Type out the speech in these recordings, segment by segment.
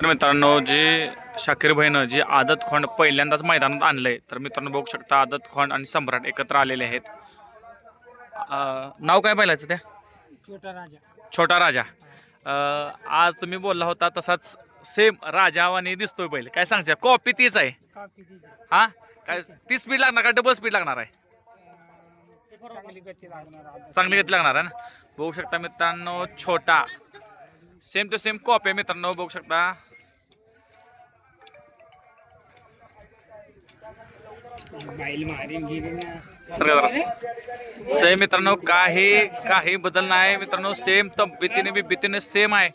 तर मित्रांनो जे शाकीर भाईनं जे आदत खोंड पहिल्यांदाच मैदानात आणलंय तर मित्रांनो बघू शकता आदत खोंड आणि सम्राट एकत्र आलेले आहेत. अं, नाव काय बैलाचं त्या छोटा राजा. छोटा राजा. अं, आज तुम्ही बोलला होता तसाच सेम राजावानी दिसतोय बैल. काय सांगशील? कॉपी तीच आहे. काफी तिची हा? काय ती स्पीड लागणार का डबल स्पीड लागणार आहे? चांगली गती लागणार आज. चांगली गती लागणार आहे ना? बघू शकता मित्रांनो छोटा. सेम टू सेम कॉपी आहे मित्रांनो बघू शकता. सेम मित्रांनो काही काही बदल नाही. मित्रांनो सेम तब्येतीने बिब्बीतीने सेम आहे.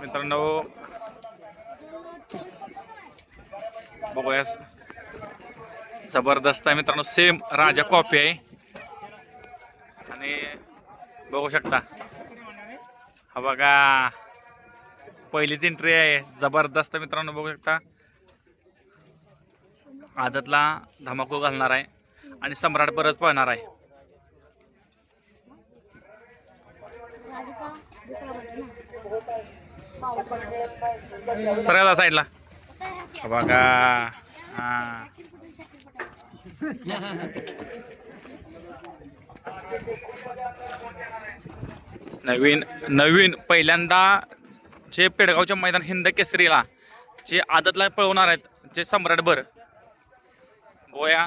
मित्रांनो बघूया. जबरदस्त आहे मित्रांनो सेम राजा कॉपी आहे. आणि बघू शकता. हा बघा पहिलीच एंट्री आहे. जबरदस्त मित्रांनो बघू शकता. आदतला धमाकू घालणार आहे आणि सम्राट परत पळणार आहे. राधिका साईडला. बघा. हा. नवीन नवीन पहिल्यांदा जे पेडगावच्या मैदान हिंद केसरीला जे आदतला पळवणार आहेत जे सम्राट गोया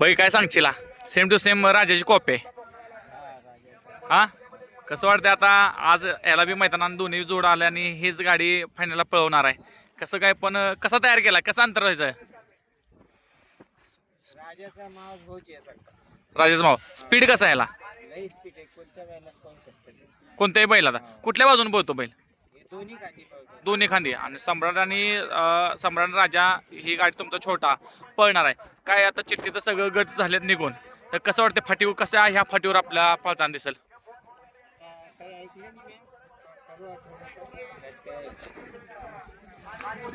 बाई काय सांगशील सेम टू सेम राजाची कॉपी आहे. हा? कसं वाटतंय आता? आज याला बी मैदानात दोन्ही जोड आले आणि हीच गाडी फायनलला पळवणार आहे. कसं काय पण कसा तयार केला? कसं अंतर व्हायचं? राजाचा माव स्पीड कसा याला? कोणत्याही बैल आता कुठल्या बाजूने पळतो बैल? दोन्ही दोन्ही खांदी. आणि सम्राट आणि अं, सम्राट राजा ही गाडी तुमचा छोटा पळणार आहे. काय आता चिठ्ठी तर सगळं गट झालेत निघून. तर कसं वाटतं फाटीवर? कसं आहे? ह्या फाटीवर आपल्या पळताना दिसेल?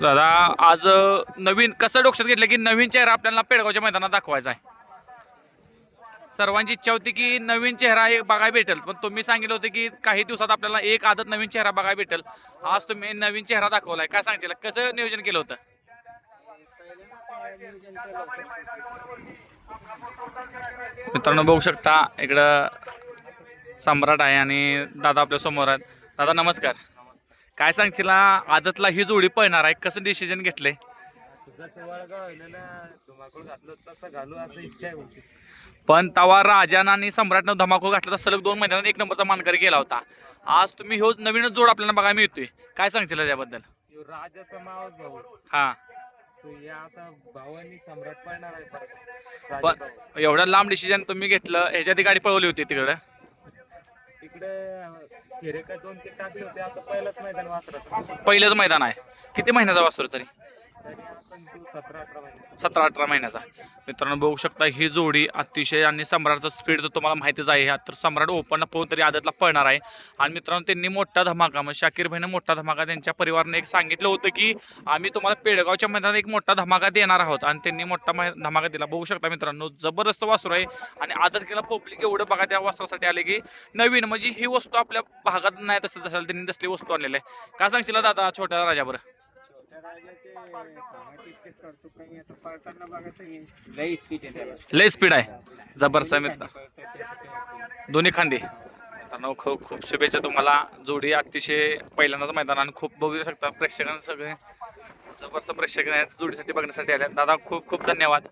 दादा आज अं, नवीन कसं डोक्यात घेतलं की नवीन चेहरा आपल्याला पेडगावच्या मैदानात दाखवायचा आहे? सर्वांची इच्छा होती की नवीन चेहरा हे बघायला भेटेल. पण तुम्ही सांगितलं होतं की काही दिवसात आपल्याला एक आदत नवीन चेहरा बघायला भेटेल. आज तुम्ही नवीन चेहरा दाखवलाय. काय सांगशील कसं नियोजन केलं होतं? नियोजन केलं होतं मित्रांनो बघू शकता इकडं सम्राट आहे आणि दादा आपल्यासमोर आहेत. दादा नमस्कार. काय सांगशील आदतला ही जोडी पळणार आहे. कसं डिसिजन घेतलंय? जसं वळगाव आहे ना धुमाकूळ घातलं तसं घालू असं इच्छा आहे होती पण तवा राजानं आणि सम्राटनं धमाको घातला तर सलग दोन महिन्यात एक नंबरचा मानकरी गेला होता. आज तुम्ही ह्यो नवीनच जोड आपल्याला बघायला मिळतोय. काय सांगशील त्याबद्दल? राजाचा मावस भाऊ. हा. तो या आता भावांनी सम्राट पडणार आहे परत. पण राजाचा. एवढं लांब डिसिजन तुम्ही घेतलं ह्याच्या आधी गाडी पळवली होती तिकडं. तिकडे फेरे काय दोन ते टाकले होते. आता पहिलंच मैदान वासराचं. पहिलंच मैदान आहे. किती महिन्याचा वासरू तरी? तू सतरा अठरा सतरा अठरा महिन्याचा. मित्रांनो बघू शकता ही जोडी अतिशय आणि सम्राटचा स्पीड तर तुम्हाला माहितीच आहे. तर सम्राट ओपनला पोहून तरी आदतला पळणार आहे. आणि मित्रांनो त्यांनी मोठा धमाका मग शाकीर भाईने मोठा धमाका त्यांच्या परिवाराने एक सांगितलं होतं की आम्ही तुम्हाला पेडगावच्या मैदानात एक मोठा धमाका देणार आहोत. आणि त्यांनी मोठा धमाका दिला. बघू शकता मित्रांनो जबरदस्त वासरू आहे. आणि आदत केला पब्लिक एवढं बघा त्या वासरासाठी आले की नवीन म्हणजे ही वस्तू आपल्या भागात नाही तसं तसं त्यांनी तसली वस्तू आणलेली आहे. काय सांगशील दादा छोट्या राजावर लय स्पीड आहे. जबरसा मित्र दोन्ही खांदे. मित्रांनो खूप खूप शुभेच्छा तुम्हाला. जोडी अतिशय पहिल्यांदाच मैदान आणि खूप बघू शकता प्रेक्षकांना सगळे जबरदस्त प्रेक्षक जोडीसाठी बघण्यासाठी आले दादा खूप खूप धन्यवाद.